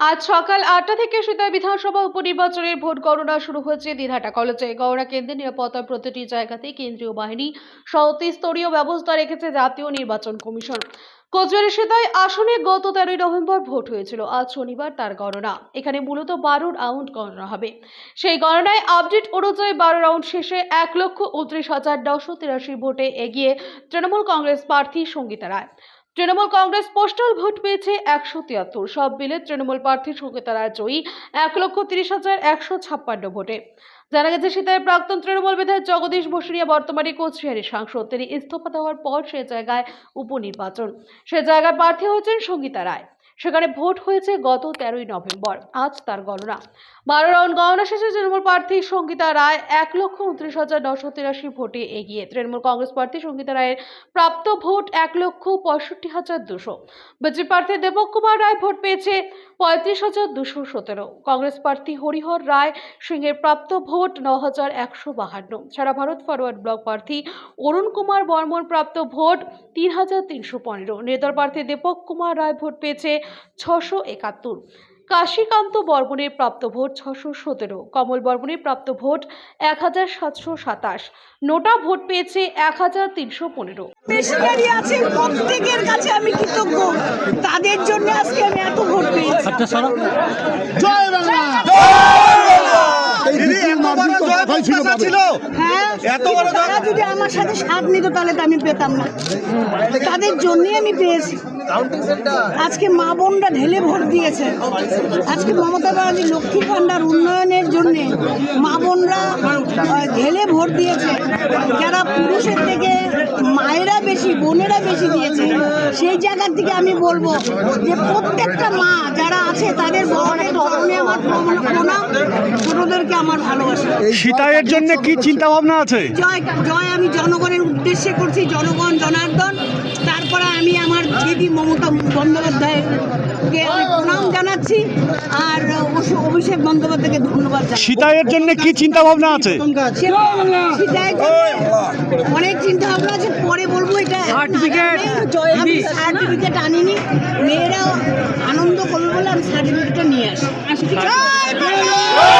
আজ সকাল আটটা থেকে সীতায় বিধানসভা উপনির্বাচনের ভোট গণনা শুরু হয়েছে দিনহাটা কলেজে। গণনা কেন্দ্রে নিরাপত্তার প্রতিটি জায়গাতেই কেন্দ্রীয় বাহিনী সহ স্তরীয় ব্যবস্থা রেখেছে জাতীয় নির্বাচন কমিশন। কোচবিহারের সীতায় আসনে গত তেরোই নভেম্বর ভোট হয়েছিল। আজ শনিবার তার গণনা। এখানে মূলত বারো রাউন্ড গণনা হবে। সেই গণনায় আপডেট অনুযায়ী বারো রাউন্ড শেষে এক লক্ষ উনত্রিশ হাজার নশো তিরাশি ভোটে এগিয়ে তৃণমূল কংগ্রেস প্রার্থী সঙ্গীতা রায়। তৃণমূল কংগ্রেস পোস্টাল ভোট পেয়েছে একশো তিয়াত্তর। সব মিলে তৃণমূল প্রার্থী সঙ্গীতা রায় জয়ী এক লক্ষ তিরিশ হাজার একশো ছাপ্পান্ন ভোটে। জানা গেছে সীতায় প্রাক্তন তৃণমূল বিধায়ক জগদীশ বসুরিয়া বর্তমানে কোচবিহারের সাংসদ। তিনি ইস্তফা দেওয়ার পর সে জায়গায় উপনির্বাচন। সে জায়গায় প্রার্থী হয়েছেন সঙ্গীতা রায়। সেখানে ভোট হয়েছে গত তেরোই নভেম্বর। আজ তার গণনা। বারো রাউন্ড গণনা শেষে তৃণমূল প্রার্থী সঙ্গীতা রায় এক লক্ষ উনত্রিশ হাজার নশো তিরাশি ভোটে এগিয়ে। তৃণমূল কংগ্রেস প্রার্থী সঙ্গীতা রায়ের প্রাপ্ত ভোট এক লক্ষ পঁয়ষট্টি হাজার দুশো। বিজেপি প্রার্থী দেবক কুমার রায় ভোট পেয়েছে পঁয়ত্রিশ হাজার দুশো সতেরো। কংগ্রেস প্রার্থী হরিহর রায় সিংহের প্রাপ্ত ভোট ন হাজার একশো বাহান্ন। সারা ভারত ফরওয়ার্ড ব্লক প্রার্থী অরুণ কুমার বর্মন প্রাপ্ত ভোট তিন হাজার তিনশো পনেরো। নির্দল প্রার্থী দীপক কুমার রায় ভোট পেয়েছে ছশো একাত্তর। কাশীকান্ত বর্মনের প্রাপ্ত ভোট ছশো সতেরো কমল বর্মনের প্রাপ্ত ভোট এক হাজার সাতশো সাতাশ। নোটা ভোট পেয়েছে এক হাজার তিনশো পনেরো। বেশিরভাগই প্রত্যেকের কাছে আমি কৃতজ্ঞ। তাদের জন্য আজকে আমি এত ভোট পেয়েছি। জয় বাংলা! পাবে। হ্যাঁ তারা যদি আমার সাথে সাথ নিত তাহলে তো আমি পেতাম না। তাদের জন্যই আমি পেয়েছি। আজকে মা বোনরা ঢেলে ভোট দিয়েছে। আজকে মমতা ব্যানার্জি লক্ষ্মী ভাণ্ডার উন্নয়নের জন্য মা বোনরা ঢেলে ভোট দিয়েছে। যারা পুরুষের থেকে মায়েরা বেশি বোনেরা বেশি দিয়েছে সেই জায়গার থেকে আমি বলব যে প্রত্যেকটা মা যারা আছে তাদের বড়দের ধরনে আমার প্রণ- প্রণাম। ছোটদেরকে আমার ভালোবাসা। সীতায়ের জন্য কি চিন্তা ভাবনা আছে? জয় জয় আমি জনগণের উদ্দেশ্যে করছি জনগণ জনার্দন। তারপরে আমি আমার দিদি মমতা বন্দ্যোপাধ্যায়কে আমি প্রণাম জানাচ্ছি আর অবশ্য- অভিষেক বন্দ্যোপাধ্যায়কে ধন্যবাদ জানাচ্ছি। সীতায়ের জন্য কি চিন্তা ভাবনা আছে অনেক চিন্তা ভাবনা আছে পরে বলব এটা। আমি সার্টিফিকেট আনিনি। মেয়েরা